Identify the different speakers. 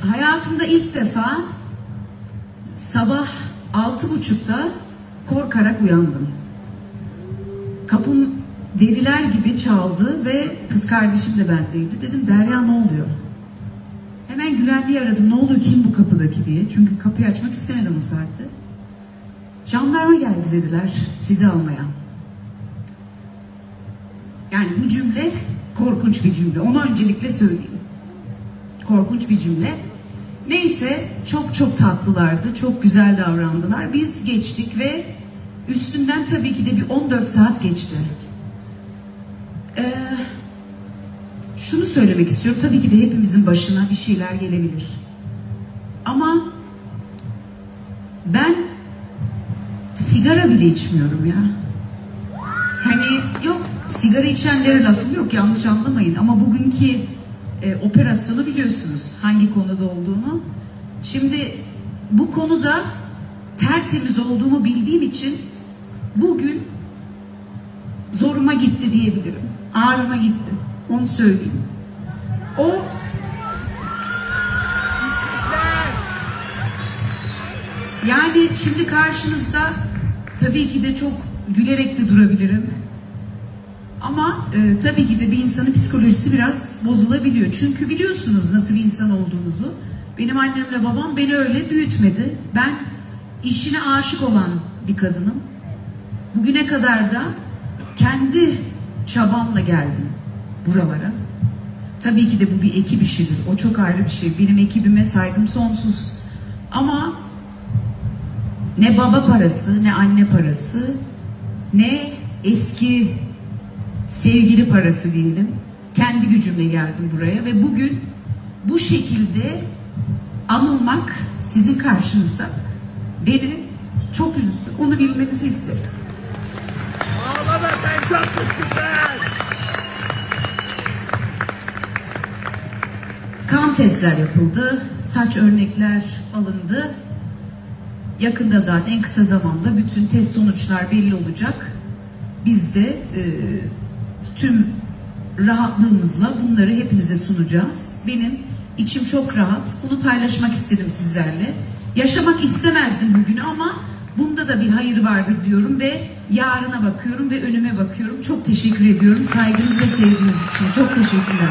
Speaker 1: Hayatımda ilk defa sabah altı buçukta korkarak uyandım. Kapım deriler gibi çaldı ve kız kardeşim de bendeydi. Dedim Derya ne oluyor? Hemen güvenliği aradım. Ne oluyor kim bu kapıdaki diye. Çünkü kapıyı açmak istemedim o saatte. Jandarma geldi dediler sizi almaya. Yani bu cümle korkunç bir cümle. Onu öncelikle söyleyeyim. Korkunç bir cümle. Neyse çok çok tatlılardı. Çok güzel davrandılar. Biz geçtik ve üstünden tabii ki de bir 14 saat geçti. Ee, şunu söylemek istiyorum. Tabii ki de hepimizin başına bir şeyler gelebilir. Ama ben sigara bile içmiyorum ya. Hani yok sigara içenlere lafım yok yanlış anlamayın ama bugünkü e, operasyonu biliyorsunuz hangi konuda olduğunu. Şimdi bu konuda tertemiz olduğumu bildiğim için bugün zoruma gitti diyebilirim. Ağrıma gitti. Onu söyleyeyim. O yani şimdi karşınızda tabii ki de çok gülerek de durabilirim. Ama e, tabii ki de bir insanın psikolojisi biraz bozulabiliyor. Çünkü biliyorsunuz nasıl bir insan olduğunuzu. Benim annemle babam beni öyle büyütmedi. Ben işine aşık olan bir kadınım. Bugüne kadar da kendi çabamla geldim buralara. Tabii ki de bu bir ekip işidir. O çok ayrı bir şey. Benim ekibime saygım sonsuz. Ama ne baba parası, ne anne parası, ne eski sevgili parası diyelim. Kendi gücümle geldim buraya ve bugün bu şekilde anılmak sizin karşınızda beni çok üzdü. Onu bilmenizi isterim.
Speaker 2: Ağlama sen çok güzel.
Speaker 1: Kan testler yapıldı, saç örnekler alındı. Yakında zaten en kısa zamanda bütün test sonuçlar belli olacak. Biz de e, tüm rahatlığımızla bunları hepinize sunacağız. Benim içim çok rahat. Bunu paylaşmak istedim sizlerle. Yaşamak istemezdim bugünü ama bunda da bir hayır vardır diyorum ve yarına bakıyorum ve önüme bakıyorum. Çok teşekkür ediyorum saygınız ve sevginiz için. Çok teşekkürler.